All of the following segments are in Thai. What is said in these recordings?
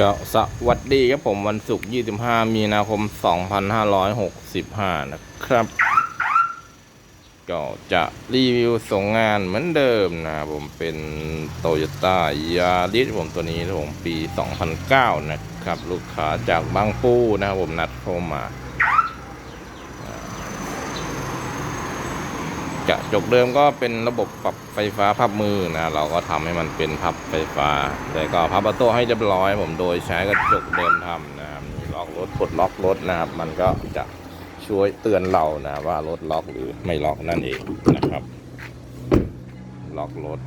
จะสวัสดีครับผมวันศุกร์ 25 มีนาคม 2565 นะครับ ก็จะรีวิวส่งงานเหมือนเดิมนะผมเป็นโตโยต้ายาริสผมตัวนี้ผมปี 2009 นะครับ ลูกค้าจากบางปูนะครับผมนัดเข้ามา กระจกเดิมก็เป็นระบบปรับไฟฟ้าพับมือนะเราก็ทำให้มันเป็นพับไฟฟ้าแต่ก็พับประตูให้เรียบร้อย ผมโดยใช้กระจกเดิมทำนะครับมีล็อกรถปลดล็อกรถนะครับ มันก็จะช่วยเตือนเรานะว่ารถล็อกหรือไม่ล็อกนั่นเองนะครับ ล็อกรถ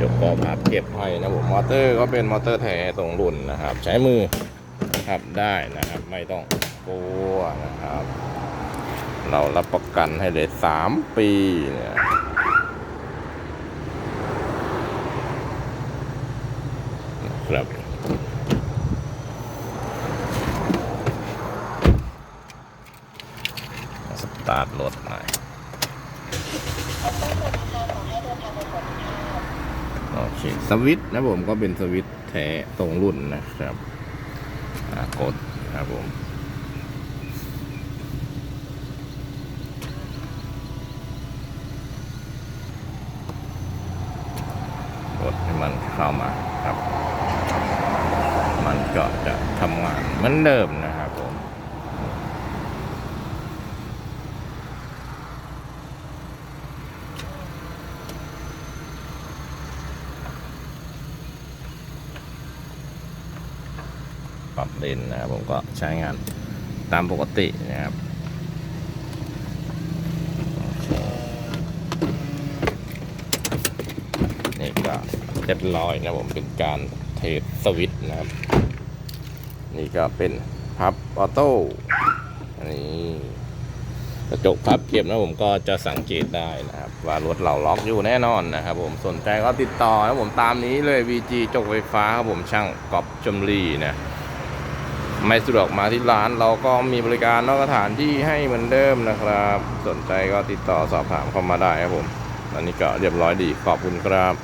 ยกก็พับเก็บให้นะผมมอเตอร์ก็เป็นมอเตอร์แท้ตรงรุ่นนะครับ ใช้มือ ครับได้นะครับ ไม่ต้องกลัวนะครับ เรารับประกันให้เลยสามปีเนี่ยครับสตาร์ทรถหน่อยโอเคสวิตช์นะผมก็เป็นสวิตช์แท้ตรงรุ่นนะครับ อ่าคตครับผมกดให้มันเข้ามาครับ มันก็จะทำงานเหมือนเดิมนะครับผม ปรับเลนนะครับผมก็ใช้งานตามปกตินะครับนี่ก็เรียบร้อยนะผมเป็นการเทสสวิตช์นะครับ นี่ก็เป็นพับออโต้อันนี้กระจกพับเก็บนะผมก็จะสังเกตได้นะครับ ว่ารถเราล็อกอยู่แน่นอนนะครับ ผมสนใจก็ติดต่อนะผมตามนี้เลย VG จกไฟฟ้าครับผมช่างกอบชมรีนะ ไม่สะดวกมาที่ร้านเราก็มีบริการนอกสถานที่ให้เหมือนเดิมนะครับ สนใจก็ติดต่อสอบถามเข้ามาได้ครับผมอันนี้ก็เรียบร้อยดีขอบคุณครับ